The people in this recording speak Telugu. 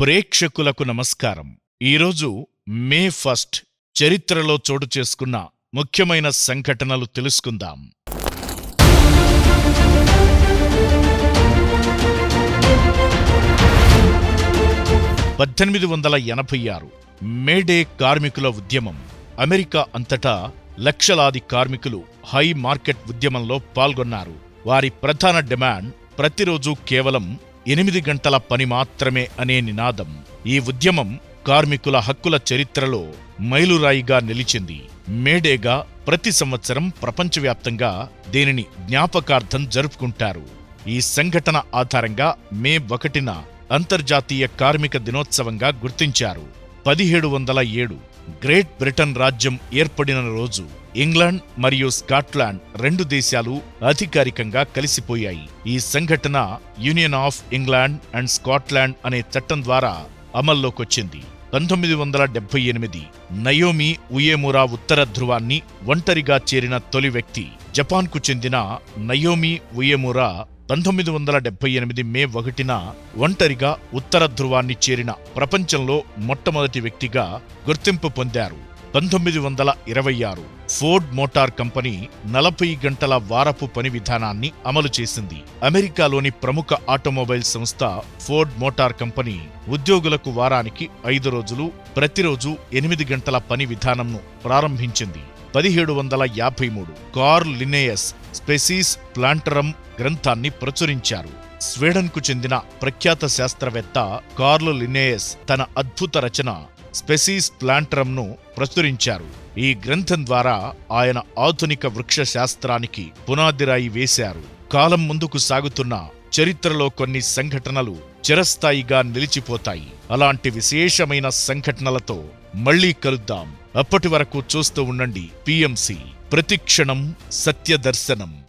ప్రేక్షకులకు నమస్కారం. ఈరోజు మే ఫస్ట్ చరిత్రలో చోటు చేసుకున్న ముఖ్యమైన సంఘటనలు తెలుసుకుందాం. పద్దెనిమిది వందల ఎనభై ఆరు మేడే కార్మికుల ఉద్యమం. అమెరికా అంతటా లక్షలాది కార్మికులు హై మార్కెట్ ఉద్యమంలో పాల్గొన్నారు. వారి ప్రధాన డిమాండ్ ప్రతిరోజు కేవలం ఎనిమిది గంటల పని మాత్రమే అనే నినాదం ఈ ఉద్యమం కార్మికుల హక్కుల చరిత్రలో మైలురాయిగా నిలిచింది. మేడేగా ప్రతి సంవత్సరం ప్రపంచవ్యాప్తంగా దీనిని జ్ఞాపకార్థం జరుపుకుంటారు. ఈ సంఘటన ఆధారంగా మే ఒకటిన అంతర్జాతీయ కార్మిక దినోత్సవంగా గుర్తించారు. పదిహేడు వందల ఏడు గ్రేట్ బ్రిటన్ రాజ్యం ఏర్పడిన రోజు ఇంగ్లాండ్ మరియు స్కాట్లాండ్ రెండు దేశాలు అధికారికంగా కలిసిపోయాయి. ఈ సంఘటన union of England and Scotland అనే చట్టం ద్వారా అమల్లోకొచ్చింది. పంతొమ్మిది వందల డెబ్బై ఎనిమిది నయోమి ఉయేమురా ఉత్తర ధ్రువాన్ని ఒంటరిగా చేరిన తొలి వ్యక్తి జపాన్కు చెందిన నయోమి ఉయేమురా పంతొమ్మిది వందల డెబ్బై ఎనిమిది మే ఒకటిన ఒంటరిగా ఉత్తర ధ్రువాన్ని చేరిన ప్రపంచంలో మొట్టమొదటి వ్యక్తిగా గుర్తింపు పొందారు. పంతొమ్మిది వందల ఇరవై ఆరు ఫోర్డ్ మోటార్ కంపెనీ నలభై గంటల వారపు పని విధానాన్ని అమలు చేసింది. అమెరికాలోని ప్రముఖ ఆటోమొబైల్ సంస్థ ఫోర్డ్ మోటార్ కంపెనీ ఉద్యోగులకు వారానికి ఐదు రోజులు ప్రతిరోజు ఎనిమిది గంటల పని విధానంను ప్రారంభించింది. పదిహేడు వందల యాభై మూడు కార్ల్ లినేయస్ స్పెసీస్ ప్లాంటరమ్ గ్రంథాన్ని ప్రచురించారు. స్వీడన్కు చెందిన ప్రఖ్యాత శాస్త్రవేత్త కార్ల్ లినేయస్ తన అద్భుత రచన స్పెసీస్ ప్లాంట్రమ్ను ప్రచురించారు. ఈ గ్రంథం ద్వారా ఆయన ఆధునిక వృక్ష శాస్త్రానికి పునాదిరాయి వేశారు. కాలం ముందుకు సాగుతున్న చరిత్రలో కొన్ని సంఘటనలు చిరస్థాయిగా నిలిచిపోతాయి. అలాంటి విశేషమైన సంఘటనలతో మళ్ళీ కలుద్దాం. అప్పటి వరకు చూస్తూ ఉండండి పిఎంసి. ప్రతిక్షణం సత్యదర్శనం.